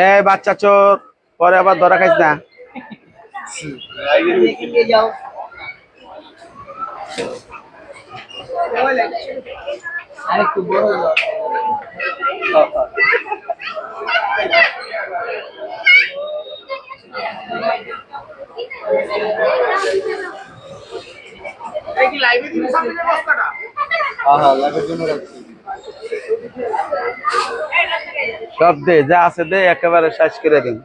এ বাচ্চা চোর পরে আবার ধরা খাইস না। আরেকটু বড় সব দে যা আছে দে একেবারে শেষ করে দিন।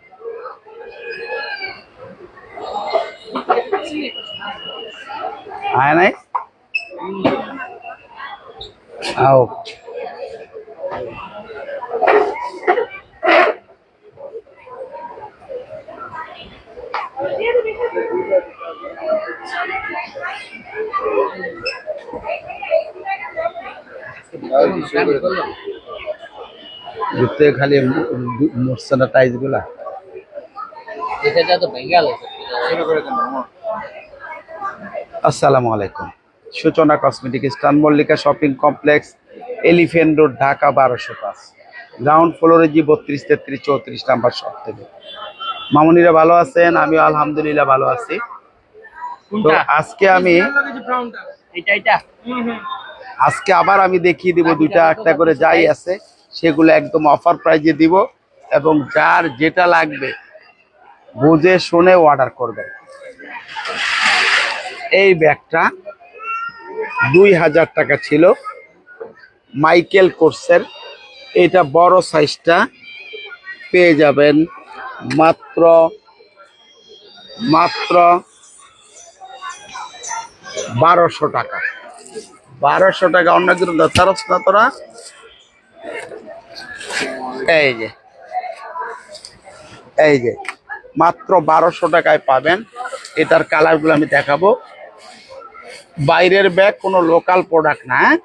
আয় নাই? আও। ভিতরে খালি মরছে টাইজগুলা। আসসালামু আলাইকুম। সূচনা কসমেটিক স্টান Mallika shopping complex elephant road Dhaka বারোশো পাঁচ। গ্রাউন্ড ফ্লোরে জি বত্রিশ তেত্রিশ চৌত্রিশ নাম্বার শপ থেকে। মামুনিরা ভালো আছেন? আমিও আলহামদুলিল্লাহ ভালো আছি। তো আজকে আমি এটা এটা আজকে আবার আমি দেখিয়ে দিব দুইটা একটা করে যাই আছে সেগুলো একদম অফার প্রাইজে দিব এবং যার যেটা লাগবে বুঝে শুনে অর্ডার করবেন। এই ব্যাগটা দুই হাজার টাকা ছিল মাইকেল কোর্সের। এটা বড় সাইজটা পেয়ে যাবেন মাত্র মাত্র বারোশো টাকা। বারোশো টাকা অন্য কিছু দরকারস না তোরা? এই যে। এই যে, মাত্র বারোশো টাকায় পাবেন। এটার কালারগুলো আমি দেখাবো। বাইরের ব্যাগ কোনো লোকাল প্রোডাক্ট না হ্যাঁ?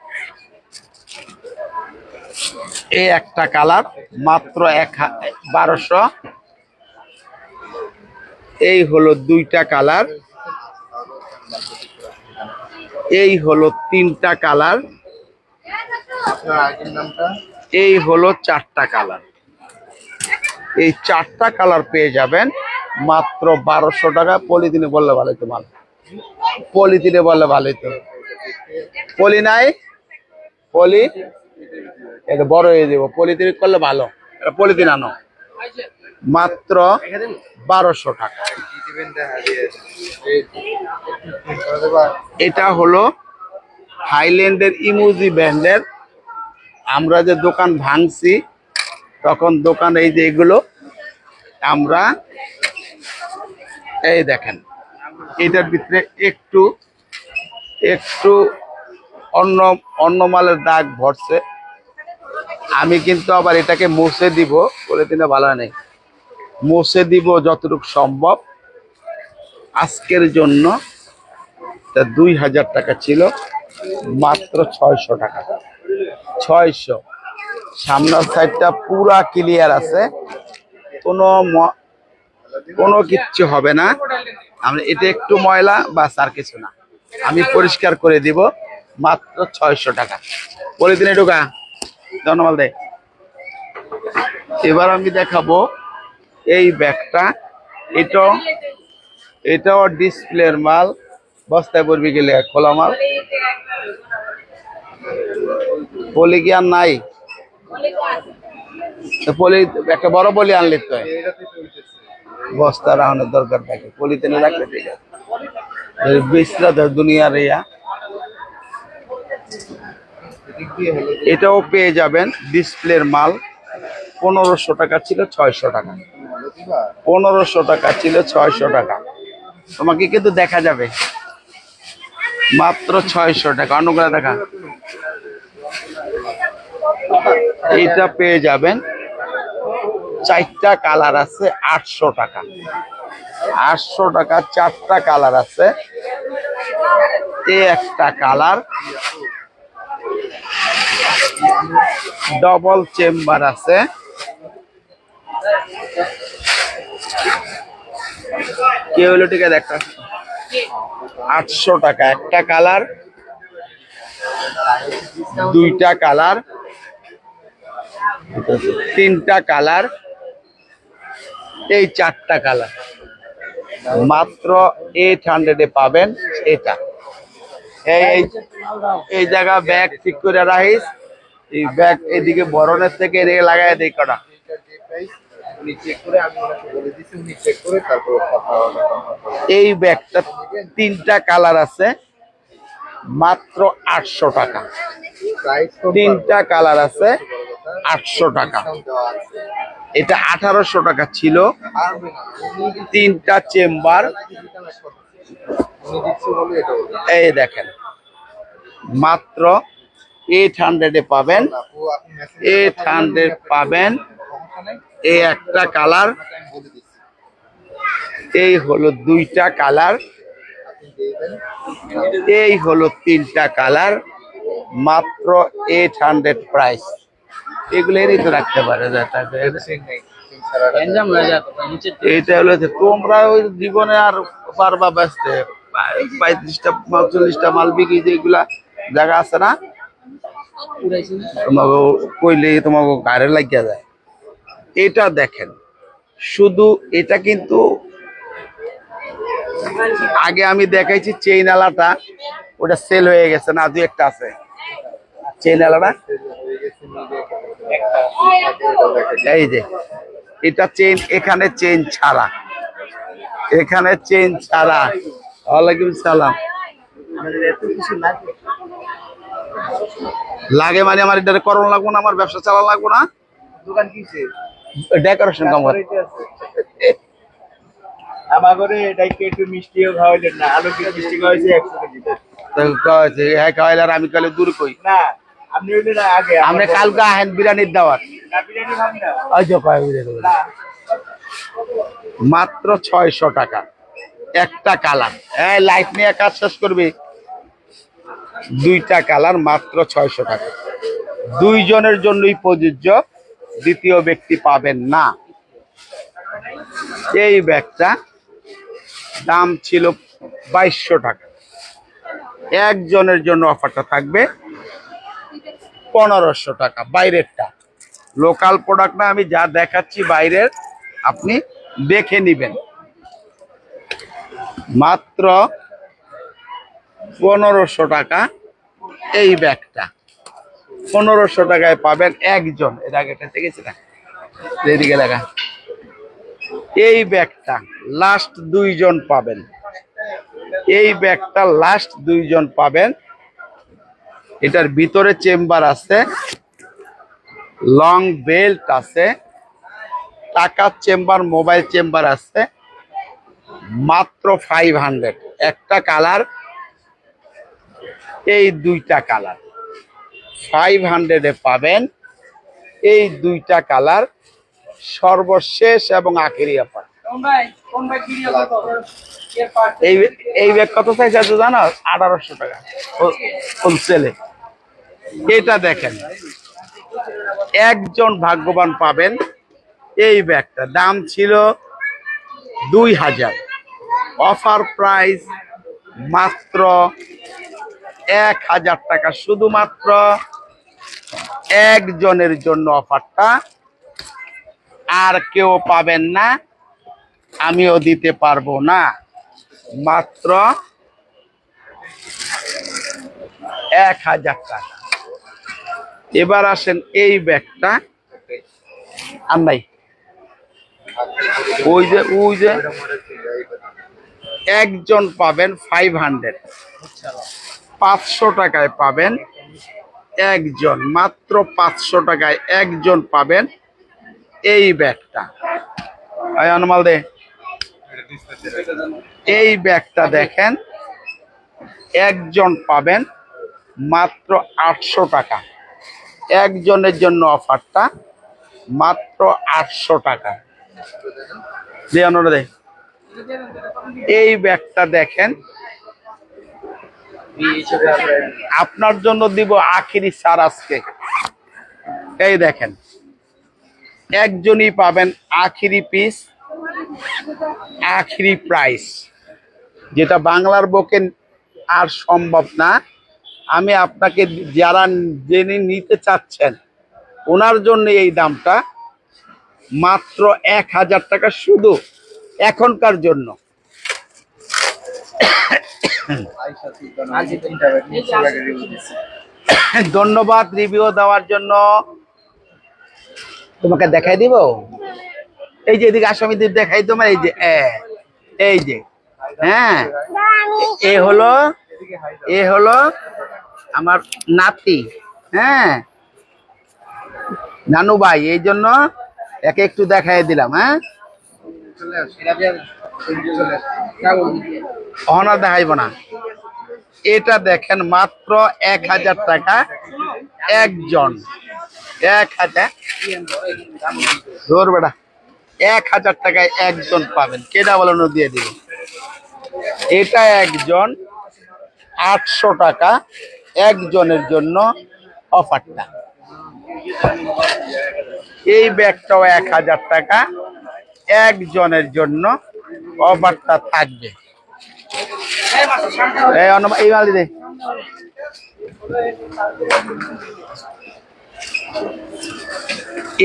এই একটা কালার, মাত্র এক বারোশো। এই হলো দুইটা কালার। এই হলো তিনটা কালার। এই হলো চারটা কালার। এই চারটা কালার পেয়ে যাবেন মাত্র বারোশো টাকা। পলিথিনে বললে ভালো তো মাল। পলিথিনে বললে ভালোই তো পলি নাই? পলি? এটা বড় হয়ে যাব। পলিথিন করলে ভালো। এটা পলিথিন আনো। মাত্র বারোশো টাকা। এটা হলো হাইল্যান্ডের ইমুজি ব্র্যান্ডের। আমরা যে দোকান ভাঙছি, তখন দোকান এই যে এগুলো, আমরা এই দেখেন, এটার ভিতরে একটু একটু অন্য অন্য মালের দাগ ভরছে। আমি কিন্তু আবার এটাকে মুছে দিব বলে দিনে ভালো নেই। মুছে দিব যতটুকু সম্ভব। আজকের জন্য দুই হাজার টাকা ছিল, মাত্র ছয়শো টাকা। ছয়শো। সামনের সাইডটা পুরা ক্লিয়ার আছে। কোনো কোনো কিচ্ছু হবে না। আমরা, এটা একটু ময়লা বা আর কিছু না। আমি পরিষ্কার করে দিব, মাত্র ছয়শো টাকা। বলে দিন ঢোকা ধন্যবাদ দে। এবার আমি দেখাবো এই ব্যাগটা। এটাও এটাও ডিসপ্লের মাল, বস্তায় পড়বি গেলে খোলা মাল? পলি কি আর নাই? পলি, একটা বড় পলি আনলে তো। বস্তা রাখানোর দরকার থাকে, পলিতে রাখলে ঠিক আছে। বিশ্রা দুনিয়ার ইয়া। এটাও পেয়ে যাবেন ডিসপ্লের মাল, পনেরোশো টাকা ছিল ছয়শো টাকা। পনেরোশো টাকা ছিল ছয়শো টাকা। তোমাকে কিন্তু দেখা যাবে। মাত্র ছয়শো টাকা। অনুগ্রহ দেখা। এইটা পেয়ে যাবেন। চারটা কালার আছে, আটশো টাকা। আটশো টাকা, চারটা কালার আছে। এ একটা কালার। ডবল চেম্বার আছে। কে হলো ঠিক আছে একটা আটশো টাকা, একটা কালার, দুইটা কালার, তিনটা কালার, এই চারটা কালার। মাত্র এইট হান্ড্রেডে পাবেন এটা। এই এই জায়গা ব্যাগ ঠিক করে রাখিস। এই ব্যাগ এদিকে বরণের থেকে এদিকে লাগাই দিই কটা। উনি চেক করে আমি ওনাকে বলে দিচ্ছি উনি চেক করে তারপর কথা এই ব্যাগটা তিনটা কালার আছে মাত্র আটশো টাকা। তিনটা কালার আছে আটশো টাকা। এটা আঠারোশো টাকা ছিল। তিনটা চেম্বার। এই দেখেন মাত্র এইট হান্ড্রেডে পাবেন। এইট হান্ড্রেড পাবেন। এই একটা কালার। এই হলো দুইটা কালার। এই হলো তিনটা কালার। মাত্র এইট হান্ড্রেড প্রাইস এগুলো এরই তো রাখতে পারে এইটা হলো তোমরা ওই জীবনে আর পারবা ব্যস্তে। পঁয়ত্রিশটা চল্লিশটা মাল বিক্রি যেগুলা জায়গা আছে না? না? তোমাকে কইলে তোমাকে গাড়ে লাগিয়া যায়। এটা দেখেন। শুধু এটা কিন্তু আগে আমি দেখাইছি চেইন আলাটা, ওটা সেল হয়ে গেছে না দু একটা আছে। চেইন আলাটা? এই যে, এটা চেইন এখানে চেইন ছাড়া। এখানে চেইন ছাড়া। ওয়ালাইকুম সালাম। লাগে মানে আমার এটা করণ লাগবো না, আমার ব্যবসা চালা লাগবো না? দোকান কিসে ডেকোরেশন কাম করে আমার ঘরে এটাকে একটু মিষ্টিও খাওয়াইলেন না আলু কি মিষ্টি খাওয়াইছে একশো কেজি। তো কয়েছে, হ্যাঁ খাওয়াইলে আর আমি কালে দূর কই? না আপনি ওই আগে আমরা কালকে আহেন বিরিয়ানির দাওয়াত না বিরিয়ানি খাবি না। ওই যে কয় বিরিয়ানি। মাত্র ছয়শো টাকা। একটা কালার। হ্যাঁ লাইট নিয়ে কাজ শেষ করবে। দুইটা কালার মাত্র ছয়শো টাকা। দুইজনের জন্যই প্রযোজ্য দ্বিতীয় ব্যক্তি পাবেন না। এই ব্যাগটা দাম ছিল বাইশশো টাকা। একজনের জন্য অফারটা থাকবে পনেরোশো টাকা, বাইরেরটা। লোকাল প্রোডাক্ট না, আমি যা দেখাচ্ছি বাইরের, আপনি দেখে নিবেন। মাত্র পনেরোশো টাকা এই ব্যাগটা। পনেরোশো টাকায় পাবেন একজন। এর আগে দেখেছি না? এদিকে দেখা। এই ব্যাগটা লাস্ট দুইজন পাবেন। এই ব্যাগটা লাস্ট দুইজন পাবেন। এটার ভিতরে চেম্বার আছে লং বেল্ট আছে, টাকার চেম্বার মোবাইল চেম্বার আছে, মাত্র ফাইভ হান্ড্রেড একটা কালার এই দুইটা কালার ফাইভ হান্ড্রেডে পাবেন। এই দুইটা কালার সর্বশেষ এবং আখেরি অফার। এই এই ব্যাগ কত চাইছে আছে জানো? আঠারোশো টাকা। হোলসেলে। এটা দেখেন। একজন ভাগ্যবান পাবেন এই ব্যাগটা। দাম ছিল দুই হাজার। অফার প্রাইস মাত্র এক হাজার টাকা। শুধুমাত্র একজনের জন্য অফারটা। আর কেউ পাবেন না, আমিও দিতে পারব না। মাত্র এক হাজার টাকা। এবার আসেন এই ব্যাগটা। আর নাই ওই যে ওই যে। একজন পাবেন ফাইভ হান্ড্রেড পাঁচশো টাকায় পাবেন একজন, মাত্র পাঁচশো টাকায় একজন পাবেন এই ব্যাগটা। এই আনমাল দে। এই ব্যাগটা দেখেন, একজন পাবেন মাত্র আটশো টাকা। একজনের জন্য অফারটা মাত্র আটশো টাকা। দে অন্যরা দে। এই ব্যাগটা দেখেন আপনার জন্য দিব আখিরি সার আজকে। এই দেখেন, একজনই পাবেন আখিরি পিস আখরি প্রাইস যেটা বাংলার বকে আর সম্ভব না। আমি আপনাকে যারা জেনে নিতে চাচ্ছেন, ওনার জন্য এই দামটা মাত্র এক হাজার টাকা শুধু এখনকার জন্য। ধন্যবাদ রিভিউ দেওয়ার জন্য। তোমাকে দেখাই দিব? এই যে এদিকে আসো আমি এদিকে দেখাই তোমার, এই যে এই যে হ্যাঁ এ হলো এ হলো আমার নাতি হ্যাঁ নানু ভাই, এই জন্য একে একটু দেখাই দিলাম হ্যাঁ। অহনা দেখাইব না। এটা দেখেন মাত্র এক হাজার টাকা একজন। এক হাজার। ধর বেটা। এক হাজার টাকায় একজন পাবেন। কেটা বলানো দিয়ে দিব? এটা একজন আটশো টাকা একজনের জন্য অফারটা। এই ব্যাগটাও এক হাজার টাকা একজনের জন্য অফারটা থাকবে। এই অন্য এই মালি দে।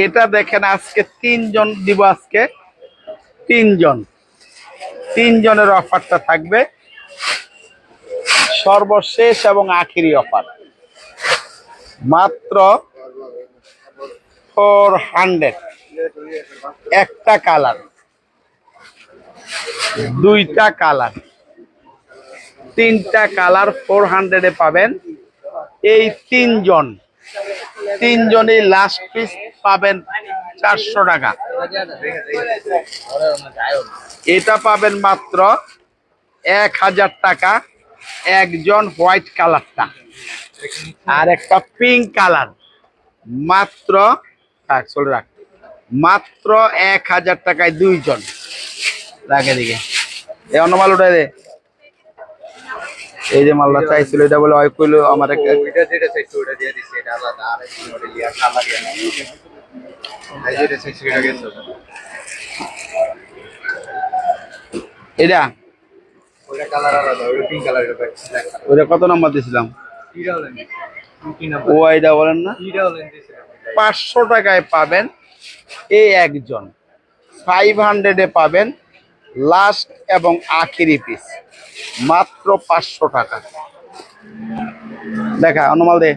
এটা দেখেন আজকে তিনজন দিব আজকে। তিনজন। তিনজনের অফারটা থাকবে। সর্বশেষ এবং আখিরি অফার। মাত্র ফোর হান্ড্রেড। একটা কালার। দুইটা কালার। তিনটা কালার ফোর হান্ড্রেডে পাবেন। এই তিনজন, তিনজনই লাস্ট পিস পাবেন চারশো টাকা। এটা পাবেন মাত্র এক হাজার টাকা, একজন হোয়াইট কালারটা। আর একটা পিঙ্ক কালার, মাত্র রাখ। মাত্র এক হাজার টাকায় দুইজন। রাখে দিকে এই অন্য মাল উঠাই দে। এই যে মালটা চাইছিল এটা বলে ওই কইলো আমার একটা ওইটা যেটা চাইছো ওটা দিয়ে দিছে এটা আলাদা আর একটা মডেল ইয়া কালার ইয়া এই যেটা এটা গেছে। এটা? ওইটা কালার আলাদা ওইটা পিঙ্ক কালার এটা ওটা কত নম্বর হলেন ও এটা বলেন না। পাঁচশো টাকায় পাবেন এই একজন। ফাইভ হান্ড্রেডে পাবেন লাস্ট এবং আখিরি পিস মাত্র পাঁচশো টাকা। দেখা অনুমাল দে।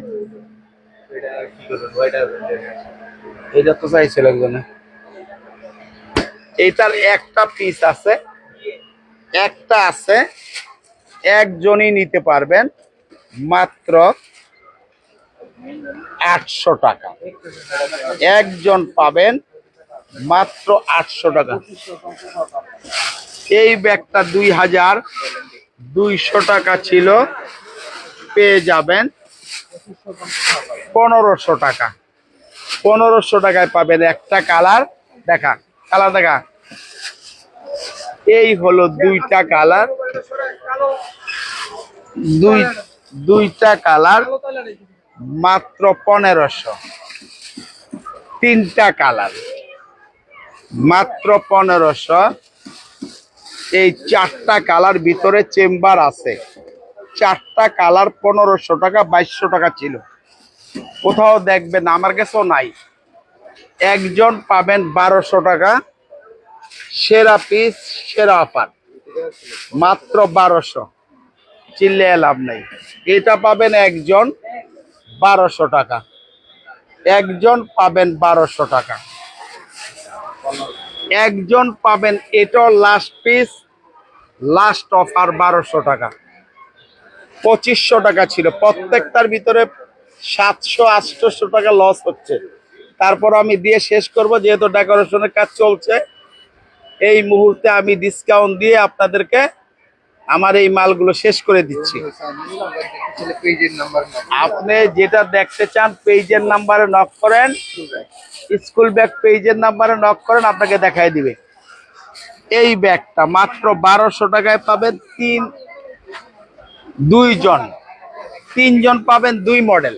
এটা তো চাইছিল একজনে। এইটার একটা পিস আছে। একটা আছে একজনই নিতে পারবেন মাত্র আটশো টাকা। একজন পাবেন মাত্র আটশো টাকা। এই ব্যাগটা দুই হাজার দুইশো টাকা ছিল। পেয়ে যাবেন পনেরোশো টাকা। পনেরোশো টাকায় পাবেন একটা কালার। দেখা কালার দেখা। এই হলো দুইটা কালার। দুই, দুইটা কালার, মাত্র পনেরোশো। তিনটা কালার, মাত্র পনেরোশো। এই চারটা কালার ভিতরে চেম্বার আছে। চারটা কালার পনেরোশো টাকা, বাইশশো টাকা ছিল। কোথাও দেখবেন, আমার কাছেও নাই। একজন পাবেন বারোশো টাকা, সেরা পিস সেরা অফার মাত্র বারোশো। চিল্লে লাভ নাই। এটা পাবেন একজন বারোশো টাকা। একজন পাবেন বারোশো টাকা। একজন পাবেন এটাও লাস্ট পিস লাস্ট অফার বারোশো টাকা। পঁচিশশো টাকা ছিল। প্রত্যেকটার ভিতরে সাতশো, আটশোশো টাকা লস হচ্ছে। তারপর আমি দিয়ে শেষ করব, যেহেতু ডেকোরেশনের কাজ চলছে, এই মুহূর্তে আমি ডিসকাউন্ট দিয়ে আপনাদেরকে আমার এই মালগুলো শেষ করে দিচ্ছি। আপনি যেটা দেখতে চান, পেজের নাম্বারে নক করেন। স্কুল ব্যাগ পেজের নাম্বারে নক করেন, আপনাকে দেখাই দিবে। এই ব্যাগটা মাত্র বারোশো টাকায় পাবেন তিন দুইজন তিনজন পাবেন দুই মডেল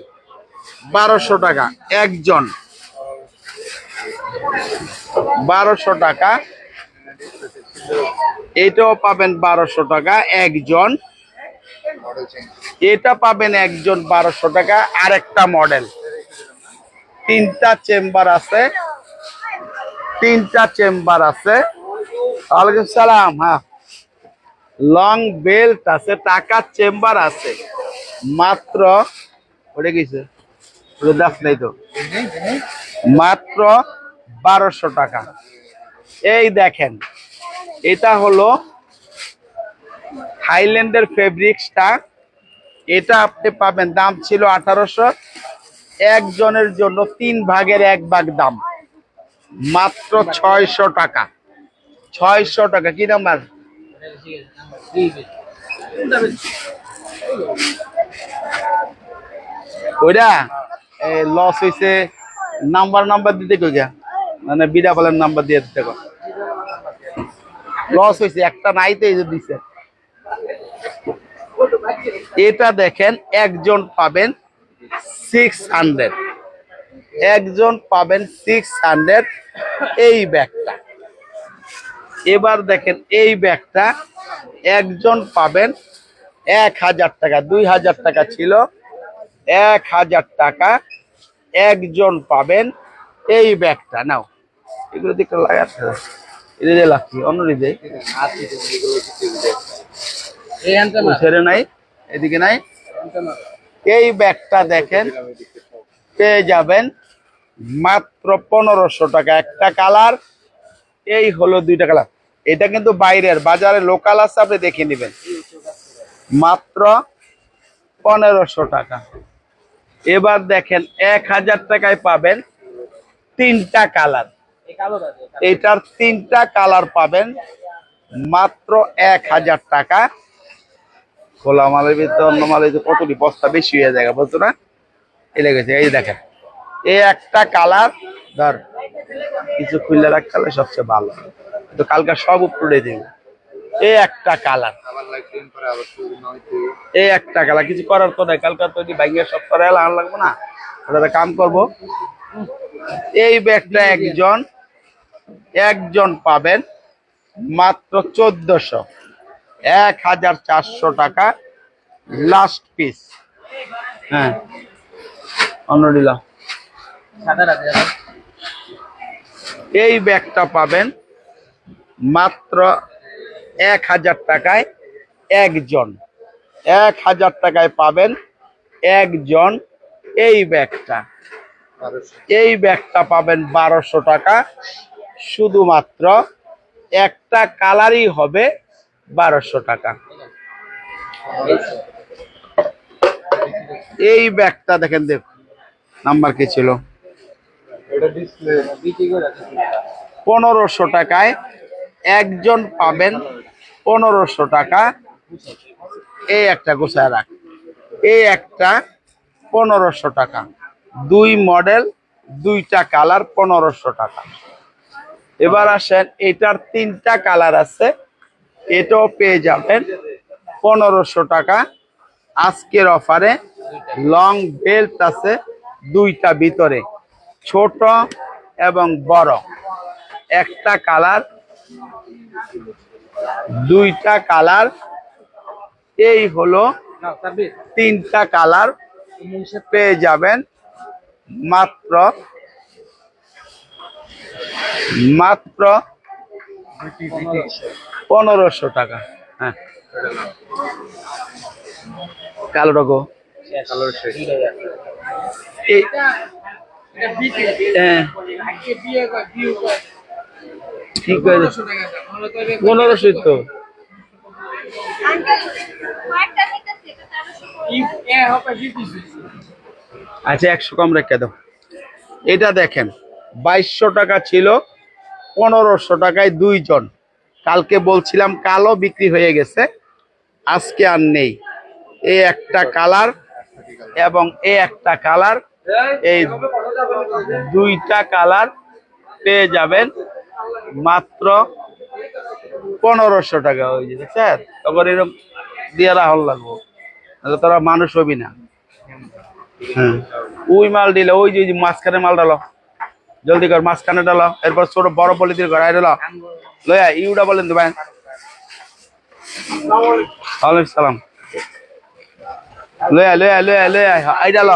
বারোশো টাকা একজন বারোশো টাকা। এটাও পাবেন বারোশো টাকা, একজন। এটা পাবেন একজন বারোশো টাকা আর একটা মডেল। তিনটা চেম্বার আছে। তিনটা চেম্বার আছে। ওয়ালাইকুম সালাম হ্যাঁ। লং বেল্ট আছে, টাকার চেম্বার আছে। মাত্র, ওটা গেছে নাই তো। মাত্র বারোশো টাকা। এই দেখেন এটা হলো থাইল্যান্ডের ফেব্রিক্সটা এটা আপনি পাবেন, দাম ছিল আঠারোশো। একজনের জন্য তিন ভাগের এক ভাগ দাম। মাত্র ছয়শো টাকা। ছয়শো টাকা, কি নাম্বার? ওইটা লস হয়েছে নাম্বার নাম্বার দিতে কই মানে বিড়া বলেন নাম্বার দিয়ে দিতে লস হয়েছে, একটা নাইতে দিছে। এটা দেখেন, একজন পাবেন সিক্স একজন পাবেন সিক্স এই ব্যাগটা। এবার দেখেন, এই ব্যাগটা একজন পাবেন এক হাজার টাকা, দুই হাজার টাকা ছিল। এক হাজার টাকা একজন পাবেন এই ব্যাগটা। নাও, এগুলো দিকে লাগাচ্ছে এটা লাগছি অন্য ছেড়ে নাই এদিকে নাই। এই ব্যাগটা দেখেন পেয়ে যাবেন মাত্র পনেরোশো টাকা। একটা কালার এই হলো দুইটা কালার। এটা কিন্তু বাইরের বাজারে লোকাল আছে আপনি দেখে নেবেন। মাত্র পনেরোশো টাকা। এবার দেখেন এক হাজার টাকায় পাবেন তিনটা কালার। এটার তিনটা কালার পাবেন মাত্র এক হাজার টাকা। খোলা মালের ভিতরে, অন্য মালের কতটি বস্তা বেশি হয়ে যায় বুঝতো না? এই লেগেছে এই দেখেন। এই একটা কালার, ধর, কিছু খুললে রাখতে সবচেয়ে ভালো। তো কালকে সব উপরে দেবে। এই একটা কালার। এই একটা কালার, কিছু করার তো নাই। কালকে তো ভাইয়া সব করে লাগবে না। কাম করব। এই ব্যাগটা একজন একজন পাবেন মাত্র চোদ্দশো। এক হাজার চারশো টাকা লাস্ট পিস হ্যাঁ। এই ব্যাগটা পাবেন মাত্র এক হাজার টাকায় একজন। এক হাজার টাকায় পাবেন একজন এই ব্যাগটা। এই ব্যাগটা পাবেন বারোশো টাকা। শুধুমাত্র একটা কালারই হবে বারোশো টাকা। এই ব্যাগটা দেখেন দেখ নাম্বার কি ছিল? পনেরোশো টাকায় একজন পাবেন পনেরোশো টাকা। এই একটা গোছায় রাখ। এই একটা পনেরোশো টাকা। দুই মডেল দুইটা কালার পনেরোশো টাকা। এবার আসেন, এটার তিনটা কালার আছে। এটাও পেয়ে যাবেন পনেরোশো টাকা। আজকের অফারে লং বেল্ট আছে দুইটা ভিতরে, ছোট এবং বড়। একটা কালার, দুইটা কালার। এই হলো তিনটা কালার পেয়ে যাবেন মাত্র মাত্র পনেরোশো টাকা। হ্যাঁ। কালো রকম হ্যাঁ। ঠিক আচ্ছা একশো কম রেখে দাও। এটা দেখেন। বাইশশো টাকা ছিল পনেরোশো টাকায় দুইজন। কালকে বলছিলাম কালো বিক্রি হয়ে গেছে আজকে আর নেই। এই একটা কালার এবং এই একটা কালার এই দুইটা কালার পেয়ে যাবেন মাত্র পনেরোশো টাকা ওই যে দেখছেন তখন এরকম দিয়ে রাহল লাগবো। তোরা মানুষ হবি না। হ্যাঁ। ওই মাল দিলে ওই যে ওই যে মাঝখানে মাল ডালো জলদি কর, মাঝখানে ডালো এরপর ছোট বড় পলিথিন কর আই ডালো লয়া ইউডা বলেন তো সালাম। লয়া লয়া লয়া লয়া আইডা ল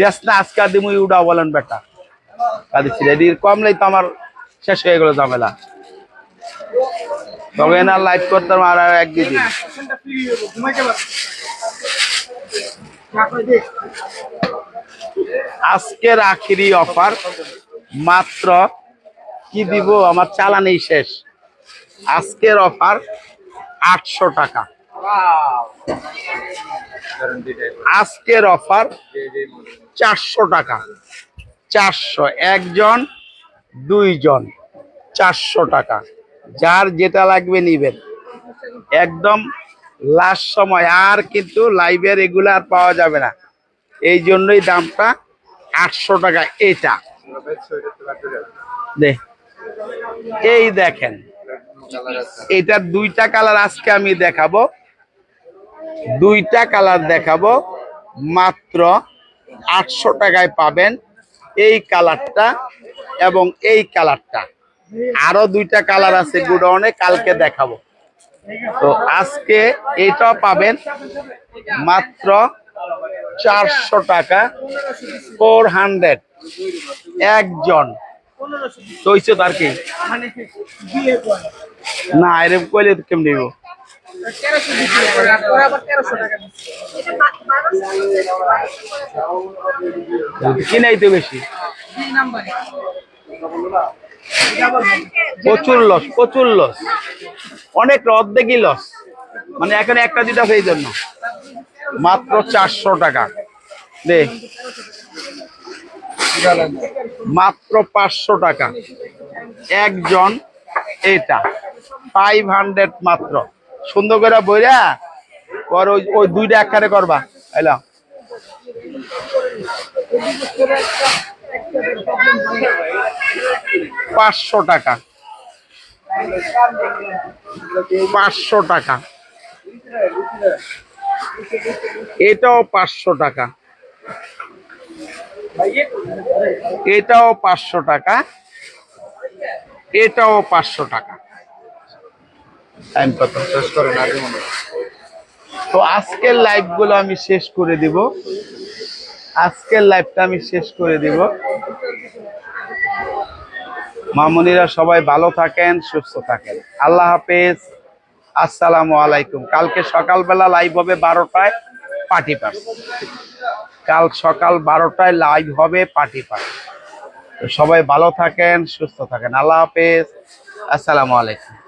দেশ না, আজকে দিমু ইউডা বলেন বেটা। কাদি ছিল এদিকে কমলেই তো আমার, শেষ হয়ে গেল ঝামেলা। তবে না লাইট করতাম আর এক দিন আজকের আখিরি অফার। মাত্র কি দিব? আমার চালানি শেষ। আজকের অফার আটশো টাকা। আজকের অফার চারশো টাকা। চারশো একজন, দুইজন, চারশো টাকা। যার যেটা লাগবে নিবেন। একদম লাস্ট সময়। আর কিন্তু লাইভে রেগুলার পাওয়া যাবে না। এই জন্যই দামটা আটশো টাকা এটা। এই দেখেন, এটার দুইটা কালার আজকে আমি দেখাবো। দুইটা কালার দেখাবো, মাত্র আটশো টাকায় পাবেন এই কালারটা এবং এই কালারটা। আরও দুইটা কালার আছে গুডাউনে, কালকে দেখাবো। তো আজকে এইটাও পাবেন মাত্র চারশো টাকা ফোর হান্ড্রেড। একজন। তো হইছে তার কি? না এরকম কইলে কেমন দিব 1300 দিতে হবে আর আবার 1300 টাকা দিচ্ছে কি নাই তো বেশি? প্রচুর লস প্রচুর লস অনেক রদ দেখি লস মানে এখানে একটা দুটা সেই জন্য মাত্র চারশো টাকা। দে। মাত্র পাঁচশো টাকা। একজন এটা। ফাইভ হান্ড্রেড মাত্র। সুন্দর করে বইরা, পর ওই ওই দুইটা একখানে করবা। এলাম পাঁচশো টাকা। পাঁচশো টাকা। এটাও পাঁচশো টাকা। এটাও পাঁচশো টাকা। এটাও পাঁচশো টাকা। টাইম শেষ তো আজকের লাইভগুলো আমি শেষ করে দিব। আজকের লাইভটা আমি শেষ করে দিব। মামুনিরা সবাই ভালো থাকেন, সুস্থ থাকেন। আল্লাহ হাফেজ। আসসালামু আলাইকুম। কালকে সকালবেলা লাইভ হবে বারোটায় পার্টি পাস কাল সকাল বারোটায় লাইভ হবে পার্টি পাস সবাই ভালো থাকেন, সুস্থ থাকেন। আল্লাহ হাফেজ। আসসালামু আলাইকুম।